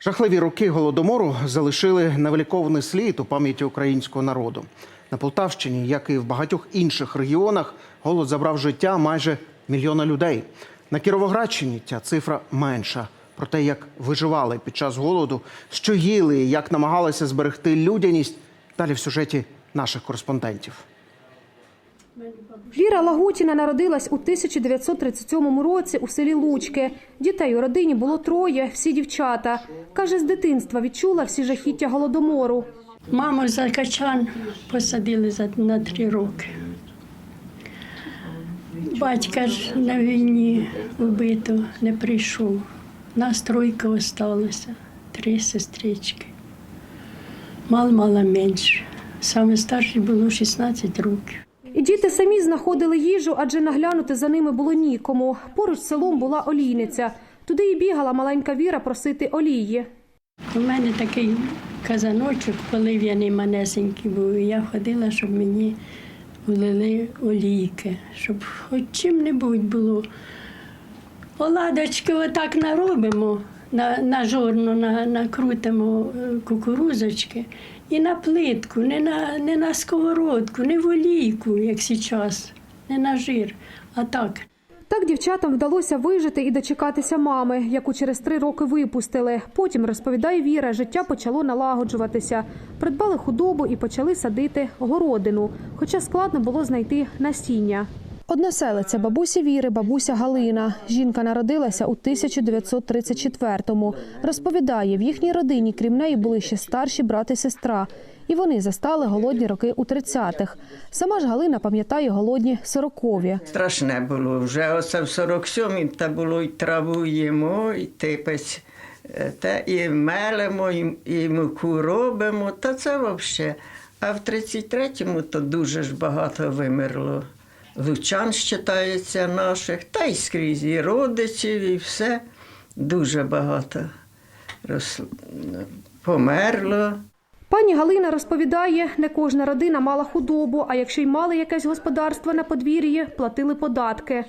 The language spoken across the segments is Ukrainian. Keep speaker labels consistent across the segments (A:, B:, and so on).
A: Жахливі роки голодомору залишили невиліковний слід у пам'яті українського народу. На Полтавщині, як і в багатьох інших регіонах, голод забрав життя майже мільйона людей. На Кіровоградщині ця цифра менша. Про те, як виживали під час голоду, що їли як намагалися зберегти людяність, далі в сюжеті наших кореспондентів.
B: Віра Лагутіна народилась у 1937 році у селі Лучки. Дітей у родині було троє, всі дівчата. Каже, з дитинства відчула всі жахіття голодомору.
C: Маму за качан посадили на три роки. Батька ж на війні вбито не прийшов. Нас тройка осталося, три сестрички. Мал мала менше. Саме старшій було 16 років.
B: І діти самі знаходили їжу, адже наглянути за ними було нікому. Поруч з селом була олійниця. Туди і бігала маленька Віра просити олії.
C: У мене такий казаночок полив'яний манесенький був. І я ходила, щоб мені влили олійки, щоб хоч чим-небудь було. Оладочки отак наробимо, на, на жорно на, накрутимо е, кукурузочки і на плитку, не на, не на сковородку, не в олійку, як зараз, не на жир, а так.
B: Так дівчатам вдалося вижити і дочекатися мами, яку через три роки випустили. Потім, розповідає Віра, життя почало налагоджуватися. Придбали худобу і почали садити городину, хоча складно було знайти насіння. Односелиця бабусі Віри, бабуся Галина. Жінка народилася у 1934-му. Розповідає, в їхній родині, крім неї, були ще старші брат і сестра. І вони застали голодні роки у 30-х. Сама ж Галина пам'ятає голодні сорокові.
D: Страшне було. Вже оце в 47-м та було і траву їмо, і типець, е, та і мелимо, і, і муку робимо, та це взагалі. А в 33-му то дуже ж багато вимерло. Лучан считається наших, та й скрізь і родичів, і все. Дуже багато роз... померло.
B: Пані Галина розповідає, не кожна родина мала худобу, а якщо й мали якесь господарство на подвір'ї, платили податки.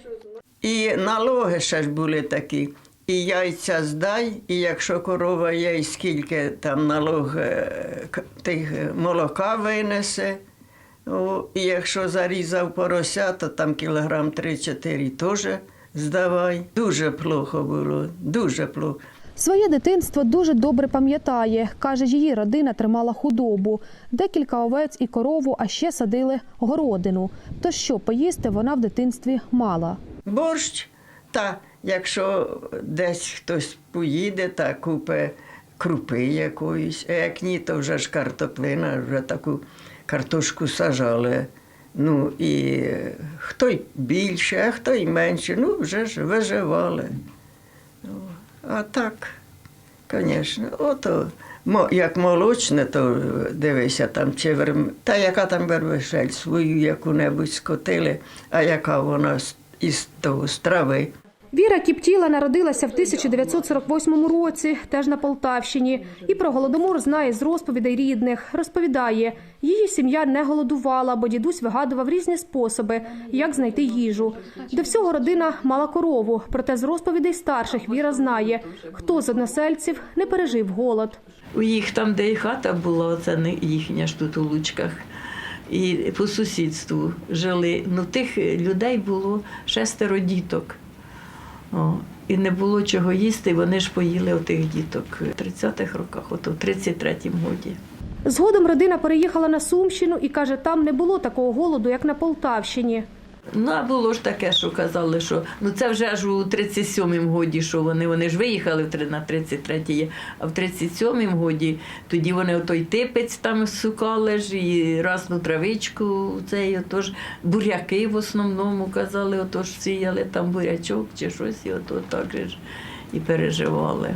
D: І налоги ще ж були такі. І яйця здай, і якщо корова є, і скільки там налог е, тих е, молока винесе. І якщо зарізав порося, то там кілограм 3-4 теж здавай. Дуже плохо було, дуже плохо.
B: Своє дитинство дуже добре пам'ятає. Каже, її родина тримала худобу, декілька овець і корову, а ще садили городину. То що поїсти вона в дитинстві мала.
D: Борщ, та якщо десь хтось поїде та купе крупи якоїсь, а як ні, то вже ж картоплина, вже таку картошку сажали. Ну і е, хто й більше, а хто й менше, ну вже ж виживали. А так, звісно, ото як молочне, то е, дивися там, чи верм... та яка там вермишель, свою яку-небудь скотили, а яка вона із того з трави.
B: Віра Кіптіла народилася в 1948 році, теж на Полтавщині, і про голодомор знає з розповідей рідних. Розповідає, її сім'я не голодувала, бо дідусь вигадував різні способи, як знайти їжу. До всього родина мала корову, проте з розповідей старших Віра знає, хто з односельців не пережив голод.
E: У їх там, де і хата була, оце не їхня ж тут у Лучках. І по сусідству жили. Ну, тих людей було шестеро діток. О, і не було чого їсти, вони ж поїли отих діток в 30-х роках, ото в 33-му годі.
B: Згодом родина переїхала на Сумщину і каже, там не було такого голоду, як на Полтавщині.
E: Ну, а було ж таке, що казали, що ну це вже ж у 37-му годі, що вони, вони ж виїхали на 33-й, а в 37-му годі тоді вони отой типець там сукали ж і разну травичку, цей отож буряки в основному казали, отож сіяли там бурячок чи щось, і ото так ж і переживали.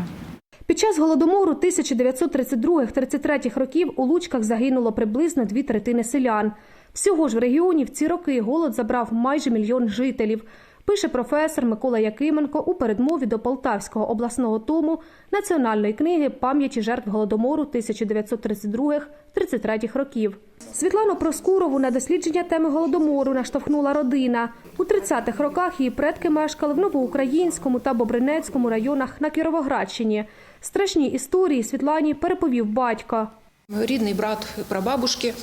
B: Під час голодомору 1932-33 років у Лучках загинуло приблизно дві третини селян. Всього ж в регіоні в ці роки голод забрав майже мільйон жителів. Пише професор Микола Якименко у передмові до Полтавського обласного тому національної книги пам'яті жертв голодомору 1932-33 років. Світлану Проскурову на дослідження теми голодомору наштовхнула родина. У 30-х роках її предки мешкали в Новоукраїнському та Бобринецькому районах на Кіровоградщині. Страшні історії Світлані переповів батько.
F: Рідний брат прабабушки,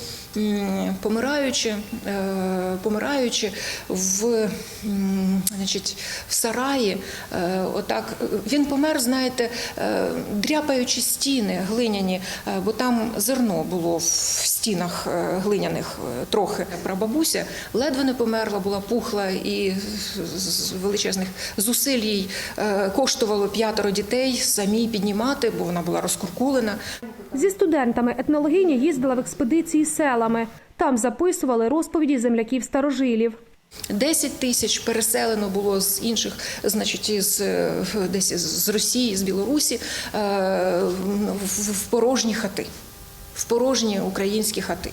F: помираючи, е, помираючи в, значить, в сараї, е, отак, він помер, знаєте, е, дряпаючи стіни глиняні, бо там зерно було в стінах глиняних трохи. Прабабуся ледве не померла, була пухла і з величезних зусиль їй коштувало п'ятеро дітей самій піднімати, бо вона була розкуркулена.
B: Зі студентами етнологиня їздила в експедиції селами. Там записували розповіді земляків старожилів.
F: 10 тисяч переселено було з інших, значить, із е, десь з Росії, з Білорусі е, в порожні хати. В порожні українські хати.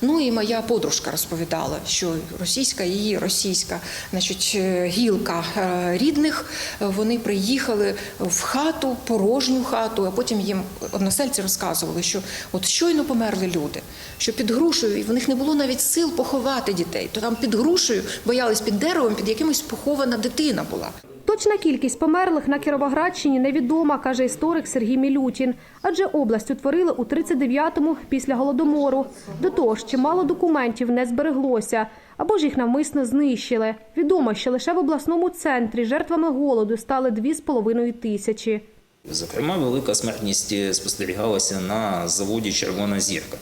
F: Ну і моя подружка розповідала, що російська її російська, значить, е, гілка е, рідних, е, вони приїхали в хату, порожню хату, а потім їм односельці розказували, що от щойно померли люди, що під грушею, і в них не було навіть сил поховати дітей, то там під грушею боялись під деревом, під якимось похована дитина була.
B: Точна кількість померлих на Кіровоградщині невідома, каже історик Сергій Мілютін. Адже область утворили у 39-му після голодомору. До того ж, чимало документів не збереглося або ж їх навмисно знищили. Відомо, що лише в обласному центрі жертвами голоду стали 2,5 тисячі.
G: Зокрема, велика смертність е, спостерігалася на заводі Червона зірка.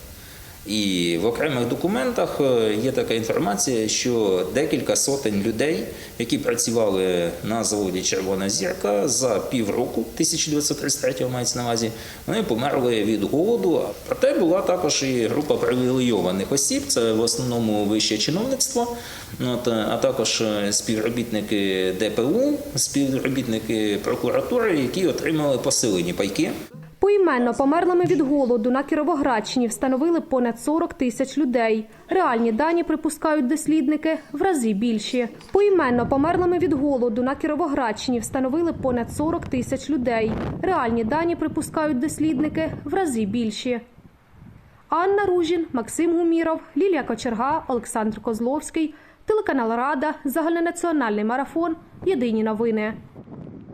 G: І в окремих документах е, є така інформація, що декілька сотень людей, які працювали на заводі Червона зірка за півроку 1933 мається на увазі, вони померли від голоду. Проте була також і група привілейованих осіб, це в основному вище чиновництво, от, е, а також е, співробітники ДПУ, співробітники прокуратури, які отримали посилені пайки.
B: Поіменно померлими від голоду на Кіровоградщині встановили понад 40 тисяч людей. Реальні дані припускають дослідники в рази більші. Поіменно померлими від голоду на Кіровоградщині встановили понад 40 тисяч людей. Реальні дані припускають дослідники в рази більші. Анна Ружін, Максим Гуміров, Лілія Кочерга, Олександр Козловський, телеканал Рада, загальнонаціональний марафон. Єдині новини.